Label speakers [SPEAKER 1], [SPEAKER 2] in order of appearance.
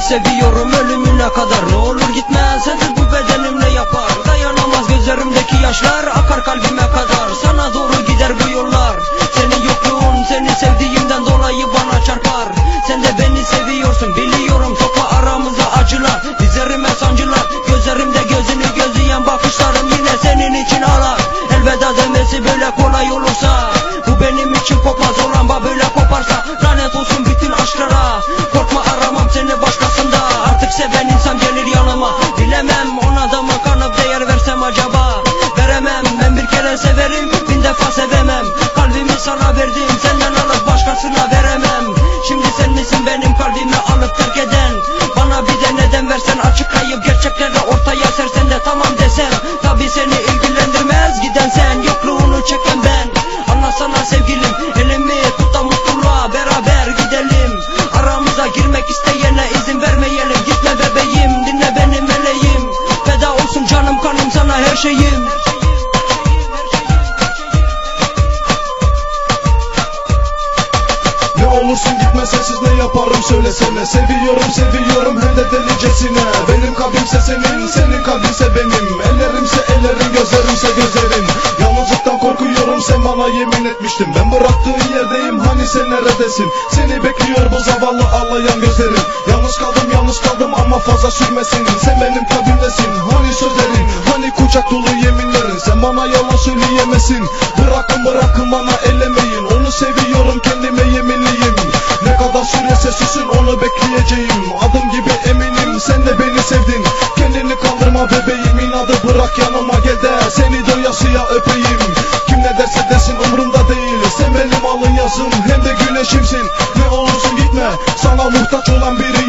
[SPEAKER 1] seviyorum ölümüne kadar Ne olur gitme. Sensiz bu bedenim ne yapar. Dayanamaz gözlerimdeki yaşlar. Akar kalbime kadar. Sana doğru gider bu yollar. Senin yokluğun seni sevdiğimden dolayı bana çarpar. Sen de beni seviyorsun biliyorum. Sokma Bilemem. Ona da kanıp değer versem acaba? Veremem. Ben bir kere severim bin defa sevemem. Kalbimi sana verdim senden alıp başkasına veremem şeyim
[SPEAKER 2] Ne olursun gitme sensiz ne yaparım söylesene. Seviyorum seviyorum hem de delicesine. Benim kalbimse senin senin kalbinse benim. Ellerimse ellerin gözlerimse gözlerin Yalnızlıktan korkuyorum sen bana yemin etmiştin. Ben bıraktığın yerdeyim hani sen neredesin? Seni bekliyor bu zavallı ağlayan gözlerim ama fazla sürmesin Sen benim kalbimdesin hani sözlerin Hani kucak dolu yeminlerin. Sen bana yalan söyleyemezsin. Bırakın bırakın bana ellemeyin. Onu seviyorum kendime yeminliyim. Ne kadar sürese sürsün onu bekleyeceğim. Adım gibi eminim sen de beni sevdin. Kendini kaldırma bebeğim inadı bırak yanıma gel de. Seni doyasıya öpeyim. Kim ne derse desin umurumda değil. Sen benim alın yazım hem de güneşimsin. Ne olursun gitme sana muhtaç olan biriyim